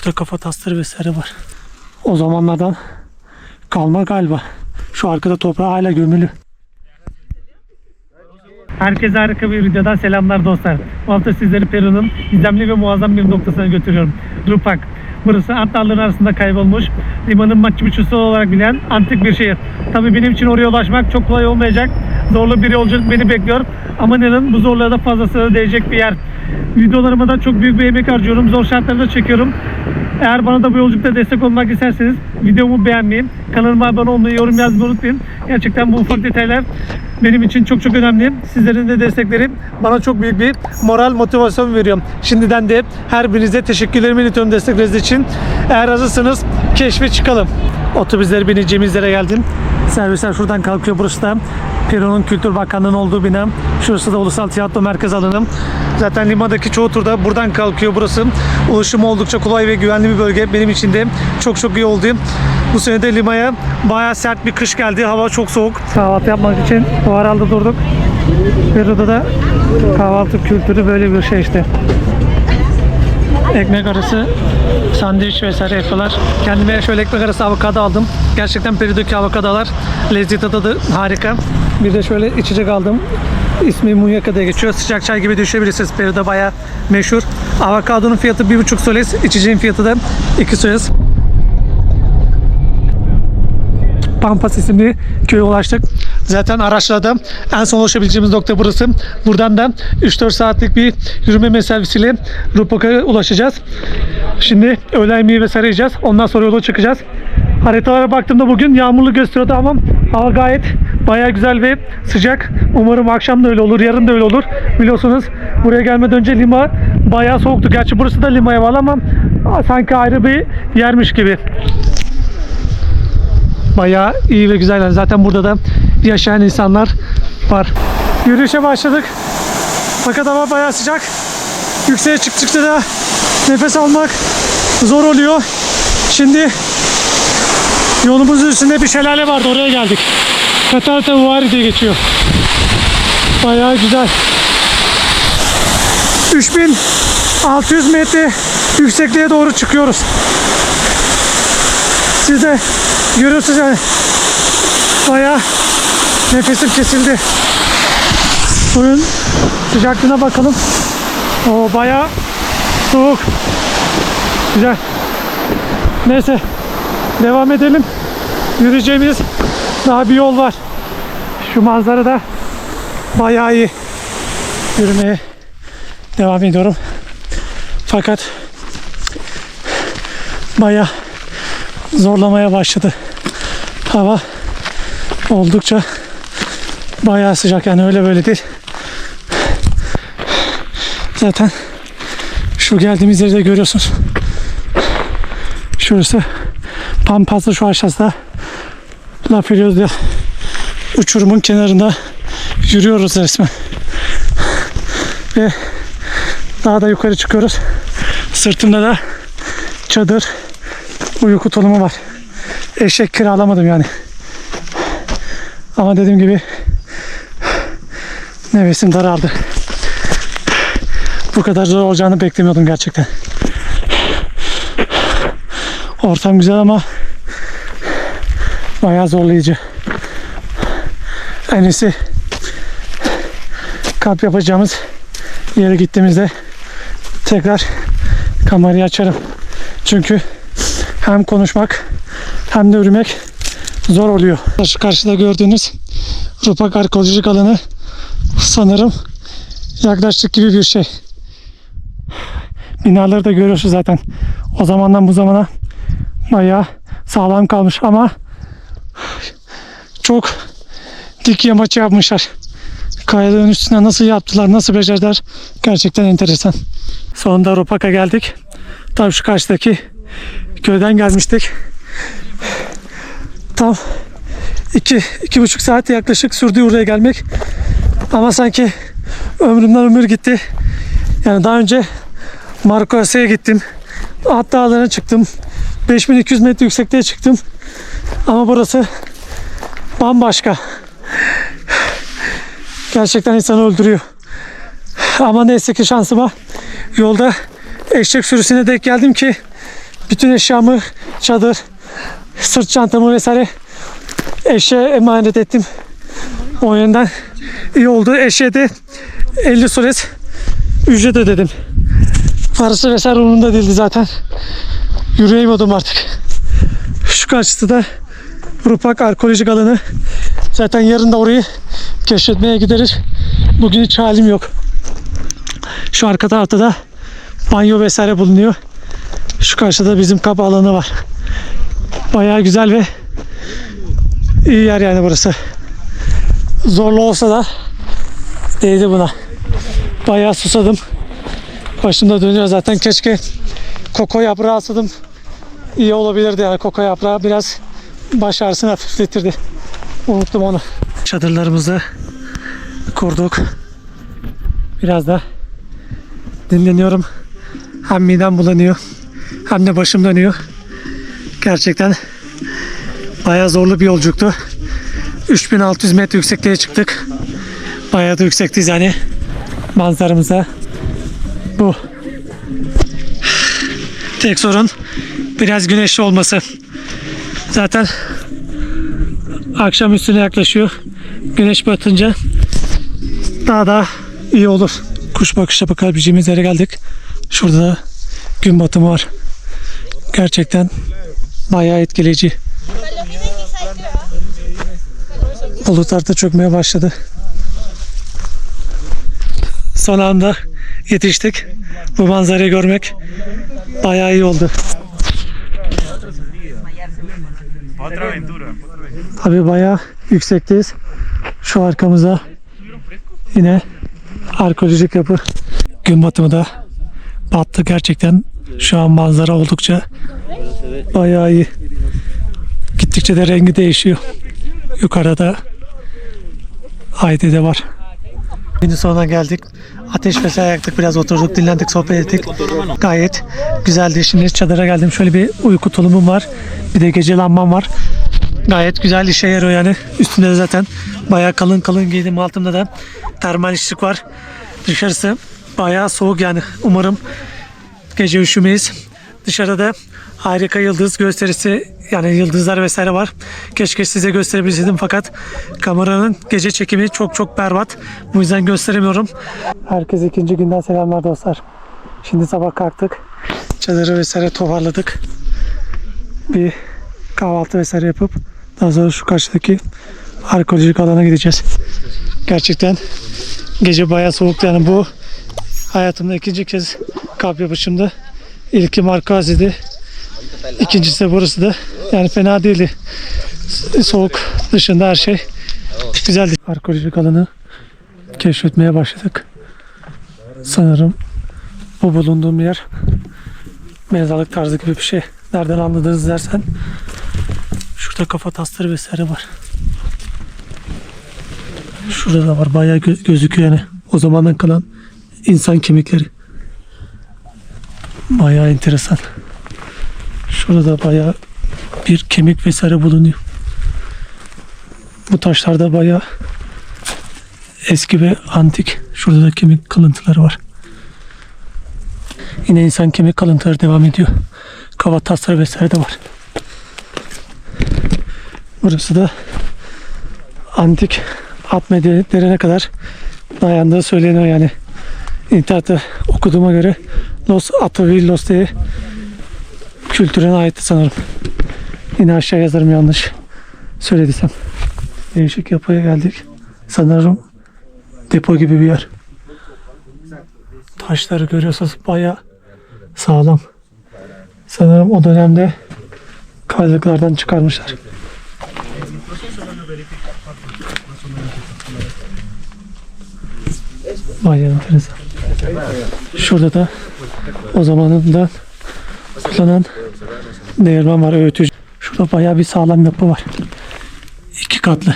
Şurada kafa tasları vesaire var. O zamanlardan kalma galiba. Şu arkada toprağı hala gömülü. Herkese harika bir videodan selamlar dostlar. Bu hafta sizleri Peru'nun gizemli ve muazzam bir noktasına götürüyorum. Rupak. Burası Ant Dağları arasında kaybolmuş, limanın Machu Picchu'su olarak bilinen antik bir şehir. Tabii benim için oraya ulaşmak çok kolay olmayacak. Zorlu bir yolculuk beni bekliyor. Ama inanın bu zorluğa da fazlasına değecek bir yer. Videolarıma da çok büyük bir emek harcıyorum. Zor şartlarda çekiyorum. Eğer bana da bu yolculukta destek olmak isterseniz videomu beğenmeyi, kanalıma abone olmayı, yorum yazmayı unutmayın. Gerçekten bu ufak detaylar benim için çok çok önemli. Sizlerin de destekleri bana çok büyük bir moral motivasyon veriyor. Şimdiden de her birinize teşekkürlerimi iletiyorum destekleriniz için. Eğer hazırsanız keşfe çıkalım. Otobüsleri bineceğimiz yere geldim. Servisler şuradan kalkıyor. Burası da Peru'nun Kültür Bakanlığı'nın olduğu bina. Şurası da Ulusal Tiyatro Merkez alanı. Zaten limadaki çoğu turda buradan kalkıyor burası. Ulaşımı oldukça kolay ve güvenli bir bölge. Benim için de çok çok iyi oldu. Bu sene de limaya bayağı sert bir kış geldi. Hava çok soğuk. Kahvaltı yapmak için bu aralda durduk. Peru'da da kahvaltı kültürü böyle bir şey işte. Ekmek arası sandviç vesaire yapıyorlar. Kendime şöyle ekmek arası avokado aldım. Gerçekten Peru'daki avokadolar lezzeti tadı harika. Bir de şöyle içecek aldım. İsmi Munyaka diye geçiyor. Sıcak çay gibi düşebilirsiniz. Peru'da bayağı meşhur. Avokadonun fiyatı 1,5 soles. içeceğin fiyatı da 2 soles. Pampas isimli köye ulaştık. Zaten araçla en son ulaşabileceğimiz nokta burası. Buradan da 3-4 saatlik bir yürüme mesafesiyle Rupak'a ulaşacağız. Şimdi öğle yemeği vesaire yiyeceğiz. Ondan sonra yola çıkacağız. Haritalara baktığımda bugün yağmurlu gösteriyordu ama hava gayet bayağı güzel ve sıcak. Umarım akşam da öyle olur, yarın da öyle olur. Biliyorsunuz buraya gelmeden önce Lima bayağı soğuktu. Gerçi burası da Lima'ya bağlı ama sanki ayrı bir yermiş gibi bayağı iyi ve güzel. Zaten burada da yaşayan insanlar var. Yürüyüşe başladık. Fakat hava bayağı sıcak. Yükseğe çıktıkça da nefes almak zor oluyor. Şimdi yolumuzun üstünde bir şelale vardı. Oraya geldik. Katarata Uvari diye geçiyor. Bayağı güzel. 3600 metre yüksekliğe doğru çıkıyoruz. Siz de yani bayağı nefesim kesildi. Suyun sıcaklığına bakalım. O bayağı soğuk. Güzel. Neyse devam edelim. Yürüyeceğimiz daha bir yol var. Şu manzara da bayağı iyi. Yürümeye devam ediyorum. Fakat bayağı zorlamaya başladı. Hava oldukça bayağı sıcak yani öyle böyle değil. Zaten şu geldiğimiz yerde görüyorsunuz. Şurası Pampas'ta şu aşağıda La Furiosa uçurumun kenarında yürüyoruz resmen. Ve daha da yukarı çıkıyoruz. Sırtımda da çadır uyku tulumu var. Eşek kiralamadım yani. Ama dediğim gibi nefesim daraldı. Bu kadar zor olacağını beklemiyordum gerçekten. Ortam güzel ama bayağı zorlayıcı. En iyisi kamp yapacağımız yere gittiğimizde tekrar kamerayı açarım. Çünkü hem konuşmak hem de yürümek zor oluyor. Şu karşıda gördüğünüz Rupak arkeolojik alanı sanırım yaklaştık gibi bir şey. Binaları da görüyorsunuz zaten. O zamandan bu zamana bayağı sağlam kalmış ama çok dik yamaç yapmışlar. Kayaların üstüne nasıl yaptılar, nasıl becerdiler gerçekten enteresan. Sonunda Rupak'a geldik. Tam şu karşıdaki köyden gelmiştik. Tam iki, iki buçuk saat yaklaşık sürdü buraya gelmek. Ama sanki ömrümden ömür gitti. Yani daha önce Marco Asya'ya gittim. At dağlarına çıktım. 5200 metre yüksekliğe çıktım. Ama burası bambaşka. Gerçekten insanı öldürüyor. Ama neyse ki şansıma yolda eşek sürüsüne denk geldim ki Bütün eşyamı, çadır, sırt çantamı vesaire eşeğe emanet ettim. O yönden iyi oldu. Eşeğe de 50 sures ücret ödedim. Parası vesaire umurumda değildi zaten. Yürüyemiyordum artık. Şu karşısı da Rupak arkeolojik alanı. Zaten yarın da orayı keşfetmeye gideriz. Bugün hiç halim yok. Şu arka tarafta da banyo vesaire bulunuyor. Şu karşıda bizim kaba alanı var. Bayağı güzel ve iyi yer yani burası. Zorlu olsa da değdi buna. Bayağı susadım. Başımda dönüyor zaten. Keşke koko yaprağı alsaydım. İyi olabilirdi yani koko yaprağı biraz baş ağrısını hafifletirdi. Unuttum onu. Çadırlarımızı kurduk. Biraz da dinleniyorum. Hem midem bulanıyor hem de başım dönüyor. Gerçekten bayağı zorlu bir yolculuktu. 3600 metre yüksekliğe çıktık. Bayağı da yüksekteyiz yani. Manzaramız da bu. Tek sorun biraz güneşli olması. Zaten akşam üstüne yaklaşıyor. Güneş batınca daha da iyi olur. Kuş bakışa bakabileceğimiz yere geldik. Şurada da gün batımı var. Gerçekten bayağı etkileyici. Bulutlar da çökmeye başladı. Son anda yetiştik. Bu manzarayı görmek bayağı iyi oldu. Tabii bayağı yüksekteyiz. Şu arkamızda yine arkeolojik yapı. Gün batımı da battı gerçekten. Şu an manzara oldukça bayağı iyi. Gittikçe de rengi değişiyor. Yukarıda Haydi de var. Günün sonuna geldik. Ateş vesaire yaktık. Biraz oturduk, dinlendik, sohbet ettik. Gayet güzeldi. Şimdi çadıra geldim. Şöyle bir uyku tulumum var. Bir de gece lambam var. Gayet güzel işe yarıyor yani. Üstünde de zaten bayağı kalın kalın giydim. Altımda da termal ışık var. Dışarısı bayağı soğuk yani. Umarım gece üşümeyiz. Dışarıda harika yıldız gösterisi yani yıldızlar vesaire var. Keşke size gösterebilseydim fakat kameranın gece çekimi çok çok berbat. Bu yüzden gösteremiyorum. Herkese ikinci günden selamlar dostlar. Şimdi sabah kalktık. Çadırı vesaire toparladık. Bir kahvaltı vesaire yapıp daha sonra şu karşıdaki arkeolojik alana gideceğiz. Gerçekten gece bayağı soğuktu yani bu hayatımda ikinci kez kamp yapışımda. İlki Markazi'di. İkincisi de burası da. Yani fena değildi. Soğuk dışında her şey güzeldi. Arkeolojik alanı keşfetmeye başladık. Sanırım bu bulunduğum yer mezarlık tarzı gibi bir şey. Nereden anladınız dersen şurada kafa tasları vesaire var. Şurada da var. Bayağı gö- gözüküyor yani. O zamandan kalan insan kemikleri. Bayağı enteresan. Şurada da bayağı bir kemik vesaire bulunuyor. Bu taşlarda bayağı eski ve antik. Şurada da kemik kalıntıları var. Yine insan kemik kalıntıları devam ediyor. Kava tasları vesaire de var. Burası da antik at medeniyetlerine kadar dayandığı söyleniyor yani. İnternette okuduğuma göre Los Atavillos diye kültürüne aitti sanırım. Yine aşağı yazarım yanlış söylediysem. Değişik yapıya geldik. Sanırım depo gibi bir yer. Taşları görüyorsunuz baya sağlam. Sanırım o dönemde kaylıklardan çıkarmışlar. Bayağı enteresan. Şurada da o zamanından kullanan değirmen var öğütücü. Şurada bayağı bir sağlam yapı var. İki katlı.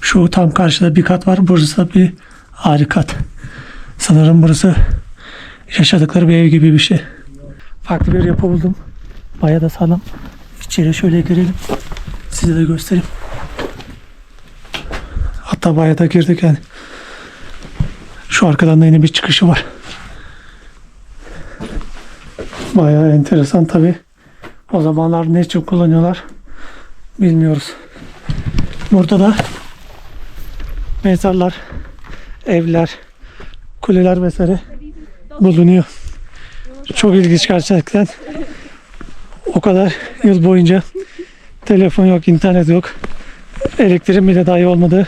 Şu tam karşıda bir kat var. Burası da bir ayrı kat. Sanırım burası yaşadıkları bir ev gibi bir şey. Farklı bir yapı buldum. Bayağı da sağlam. İçeri şöyle girelim. Size de göstereyim. Hatta bayağı da girdik yani. Şu arkadan da yine bir çıkışı var. Bayağı enteresan tabi. O zamanlar ne için kullanıyorlar bilmiyoruz. Burada da mezarlar, evler, kuleler vesaire bulunuyor. Çok ilginç gerçekten. O kadar yıl boyunca telefon yok, internet yok. Elektriğin bile dahi olmadığı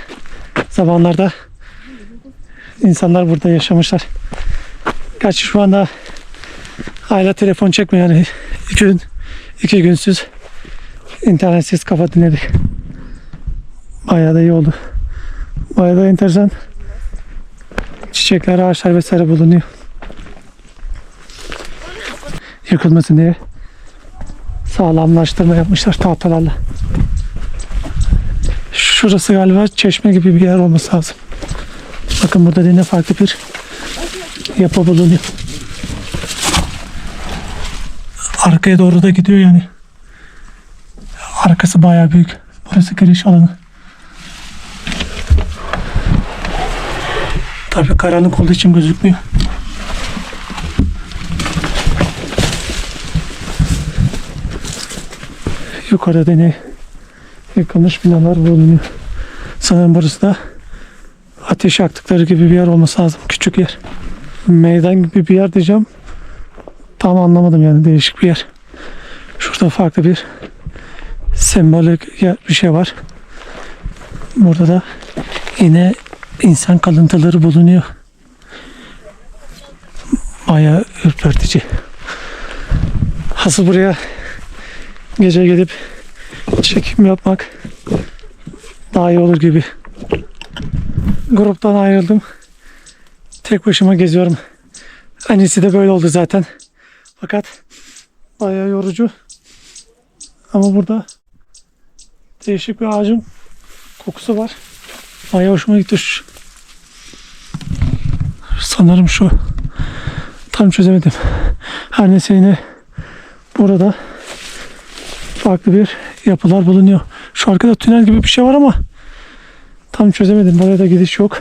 zamanlarda insanlar burada yaşamışlar. Gerçi şu anda hala telefon çekmiyor yani iki gün, iki günsüz internetsiz kafa dinledik. Bayağı da iyi oldu. Bayağı da enteresan çiçekler, ağaçlar vesaire bulunuyor. Yıkılmasın diye sağlamlaştırma yapmışlar tahtalarla. Şurası galiba çeşme gibi bir yer olması lazım. Bakın burada yine farklı bir yapı bulunuyor. Arkaya doğru da gidiyor yani. Arkası bayağı büyük. Burası giriş alanı. Tabii karanlık olduğu için gözükmüyor. Yukarıda ne yıkılmış binalar bulunuyor. Sanırım burası da ateş yaktıkları gibi bir yer olması lazım. Küçük yer. Meydan gibi bir yer diyeceğim. Tam anlamadım yani değişik bir yer. Şurada farklı bir sembolik bir şey var. Burada da yine insan kalıntıları bulunuyor. Bayağı ürpertici. Asıl buraya gece gelip çekim yapmak daha iyi olur gibi. Gruptan ayrıldım. Tek başıma geziyorum. İyisi de böyle oldu zaten. Fakat bayağı yorucu. Ama burada değişik bir ağacın kokusu var. Bayağı hoşuma gitti. Sanırım şu. Tam çözemedim. Her neyse yine burada farklı bir yapılar bulunuyor. Şu arkada tünel gibi bir şey var ama tam çözemedim. Buraya da gidiş yok.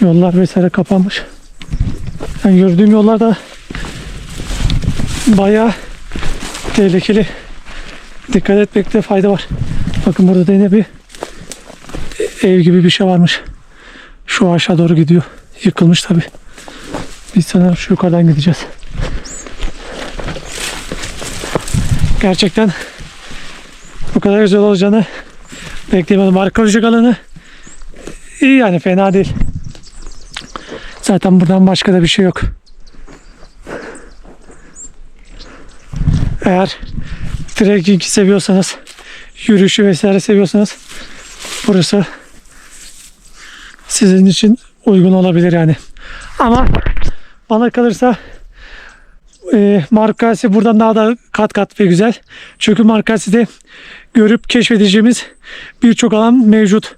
Yollar vesaire kapanmış. Yani gördüğüm yollarda bayağı tehlikeli. Dikkat etmekte fayda var. Bakın burada da yine bir ev gibi bir şey varmış. Şu aşağı doğru gidiyor. Yıkılmış tabi. Biz sanırım şu yukarıdan gideceğiz. Gerçekten bu kadar güzel olacağını beklemedim. Arkeolojik alanı iyi yani fena değil. Zaten buradan başka da bir şey yok. Eğer trekking seviyorsanız, yürüyüşü vesaire seviyorsanız burası sizin için uygun olabilir yani. Ama bana kalırsa e, Markasi buradan daha da kat kat ve güzel. Çünkü Markasi'de görüp keşfedeceğimiz birçok alan mevcut.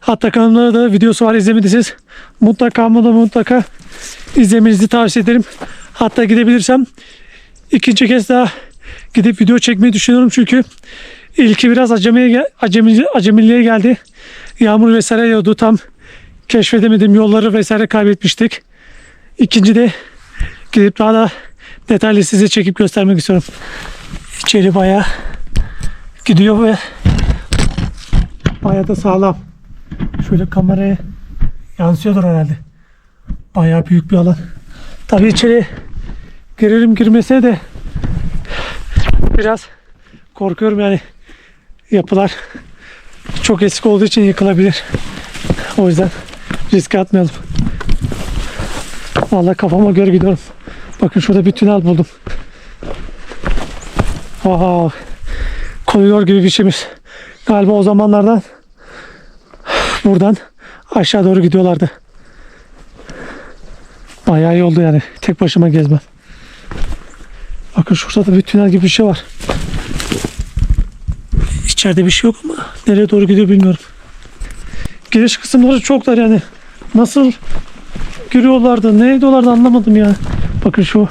Hatta kanalımda da videosu var izlemediyseniz mutlaka da mutlaka izlemenizi tavsiye ederim. Hatta gidebilirsem ikinci kez daha gidip video çekmeyi düşünüyorum çünkü ilki biraz acemiye, acemi, acemiliğe geldi. Yağmur vesaire yağıyordu tam keşfedemedim yolları vesaire kaybetmiştik. İkinci de gidip daha da detaylı size çekip göstermek istiyorum. İçeri bayağı gidiyor ve bayağı da sağlam. Şöyle kameraya yansıyordur herhalde. Bayağı büyük bir alan. Tabii içeri girerim girmese de biraz korkuyorum yani yapılar çok eski olduğu için yıkılabilir. O yüzden riske atmayalım. Vallahi kafama göre gidiyorum. Bakın şurada bir tünel buldum. Wow. Koridor gibi bir şeymiş. Galiba o zamanlardan buradan aşağı doğru gidiyorlardı. Bayağı iyi oldu yani. Tek başıma gezmem. Bakın şurada da bir tünel gibi bir şey var. İçeride bir şey yok ama nereye doğru gidiyor bilmiyorum. Giriş kısımları çok dar yani. Nasıl giriyorlardı, ne ediyorlardı anlamadım ya. Bakın şu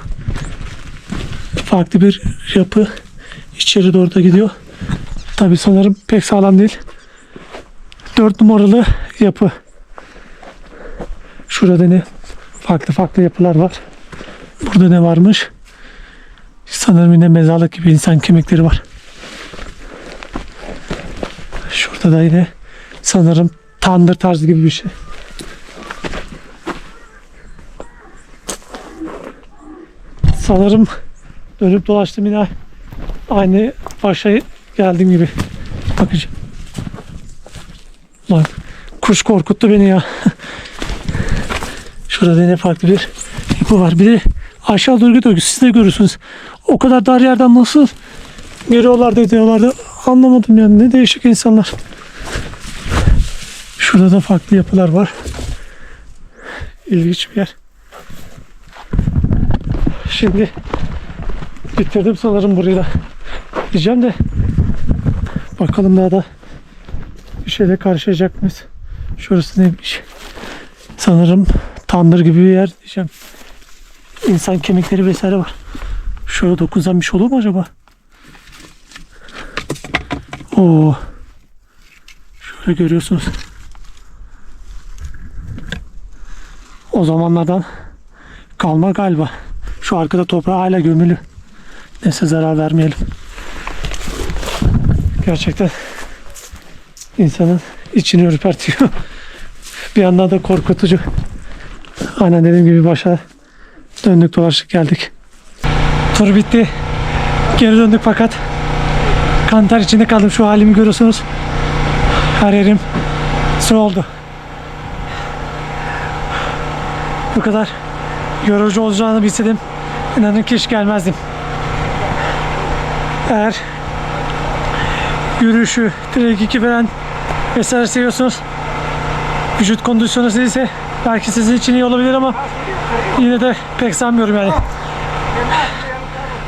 farklı bir yapı içeri doğru da gidiyor. Tabi sanırım pek sağlam değil. 4 numaralı yapı. Şurada ne? Farklı farklı yapılar var. Burada ne varmış? Sanırım yine mezarlık gibi insan kemikleri var. Şurada da yine sanırım tandır tarzı gibi bir şey. Sanırım dönüp dolaştım yine aynı başa geldiğim gibi. Bakacağım. Lan kuş korkuttu beni ya. Şurada yine farklı bir yapı var. Bir de aşağı doğru gidiyor. Siz de görürsünüz. O kadar dar yerden nasıl diyorlar da anlamadım yani. Ne değişik insanlar. Şurada da farklı yapılar var. İlginç bir yer. Şimdi bitirdim sanırım burayı da. Diyeceğim de bakalım daha da bir şeyle karşılayacak mıyız? Şurası neymiş? Sanırım tandır gibi bir yer diyeceğim. İnsan kemikleri vesaire var. Şöyle dokunsam bir olur mu acaba? Oo. Şöyle görüyorsunuz. O zamanlardan kalma galiba. Şu arkada toprağı hala gömülü. Neyse zarar vermeyelim. Gerçekten insanın içini ürpertiyor. bir yandan da korkutucu. Aynen dediğim gibi başa döndük dolaştık geldik. Tur bitti. Geri döndük fakat kantar içinde kaldım. Şu halimi görüyorsunuz. Her yerim su oldu. Bu kadar yorucu olacağını bilseydim inanın ki hiç gelmezdim. Eğer yürüyüşü, direkt iki veren vesaire seviyorsunuz vücut kondisyonu değilse belki sizin için iyi olabilir ama yine de pek sanmıyorum yani.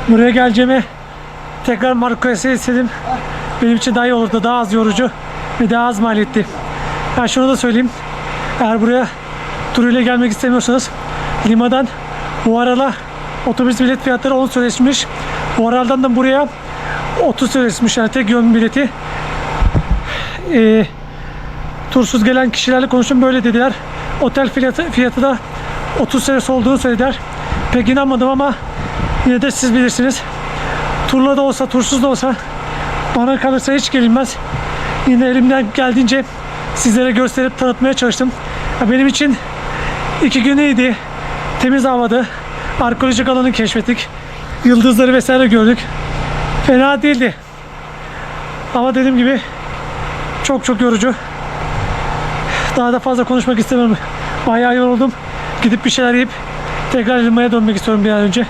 Buraya geleceğime tekrar Marques'e istedim. Benim için daha iyi olurdu. Daha az yorucu ve daha az maliyetli. Ben şunu da söyleyeyim. Eğer buraya turuyla gelmek istemiyorsanız Lima'dan Uaral'a otobüs bilet fiyatları 10 söyleşmiş. Uaral'dan da buraya 30 söyleşmiş yani tek yön bileti. Ee, tursuz gelen kişilerle konuştum böyle dediler. Otel fiyatı, fiyatı da 30 senesi olduğunu söylediler. Pek inanmadım ama yine de siz bilirsiniz. Turla da olsa tursuz da olsa bana kalırsa hiç gelinmez. Yine elimden geldiğince sizlere gösterip tanıtmaya çalıştım. Ya Benim için iki gün iyiydi. Temiz havada. Arkeolojik alanı keşfettik. Yıldızları vesaire gördük. Fena değildi. Ama dediğim gibi çok çok yorucu. Daha da fazla konuşmak istemiyorum. Bayağı yoruldum. Gidip bir şeyler yiyip tekrar Lima'ya dönmek istiyorum bir an önce.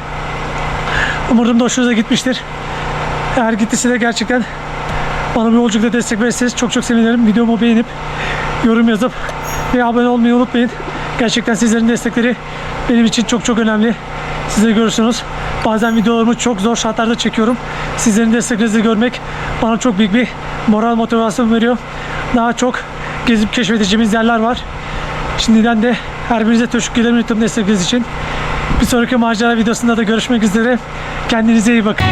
Umarım da hoşunuza gitmiştir. Eğer gittiyse de gerçekten bana bu yolculukta destek verirseniz çok çok sevinirim. Videomu beğenip yorum yazıp ve abone olmayı unutmayın. Gerçekten sizlerin destekleri benim için çok çok önemli. Siz de görürsünüz. Bazen videolarımı çok zor şartlarda çekiyorum. Sizlerin desteklerinizi görmek bana çok büyük bir moral motivasyon veriyor. Daha çok gezip keşfedeceğimiz yerler var. Şimdiden de her birinize teşekkür ederim destekleriniz için. Bir sonraki macera videosunda da görüşmek üzere. Kendinize iyi bakın.